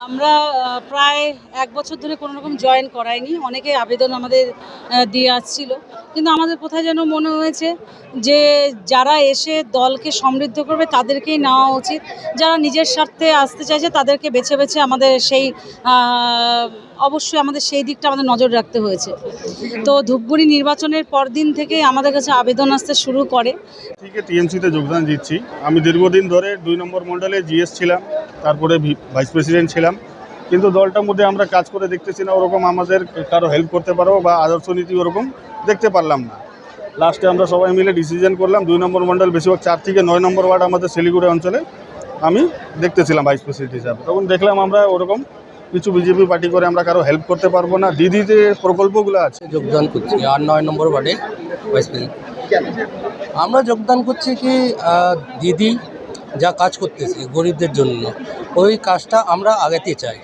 আমরা প্রায় এক বছর ধরে কোনো রকম জয়েন করাইনি। অনেকে আবেদন আমাদের দিয়ে আসছিল। কিন্তু আমাদের কোথায় যেন মনে হয়েছে যে, যারা এসে দলকে সমৃদ্ধ করবে তাদেরকেই নেওয়া উচিত। যারা নিজের স্বার্থে আসতে চাইছে তাদেরকে বেছে বেছে আমাদের সেই অবশ্যই আমাদের সেই দিকটা আমাদের নজর রাখতে হয়েছে। তো ধূপগুড়ি নির্বাচনের পরদিন থেকে আমাদের কাছে আবেদন আসতে শুরু করে। থেকে টিএমসিতে যোগদান দিচ্ছি। আমি দীর্ঘদিন ধরে দুই নম্বর মণ্ডলে জিএস ছিলাম, তারপরে ভাইস প্রেসিডেন্ট ছিলাম। কিন্তু দলটার মধ্যে আমরা কাজ করে দেখতেছি না, ওরকম আমাদের কারও হেল্প করতে পারব বা আদর্শ নীতি ওরকম দেখতে পারলাম না। লাস্টে আমরা সবাই মিলে ডিসিশন করলাম, দুই নম্বর মণ্ডল বেশিরভাগ চার থেকে নয় নম্বর ওয়ার্ড আমাদের শিলিগুড়ি অঞ্চলে আমি দেখতেছিলাম ভাইস প্রেসিডেন্ট হিসাবে। তখন দেখলাম আমরা ওরকম কিছু বিজেপি পার্টি করে আমরা কারও হেল্প করতে পারব না। দিদি যে প্রকল্পগুলো আছে। যোগদান করছি আর নয় নম্বর ওয়ার্ডে ভাইস প্রেসিডেন্ট আমরা যোগদান করছি কি দিদি যা কাজ করতেছি গরিবদের জন্য ওই কাজটা আমরা আগাতে চাই।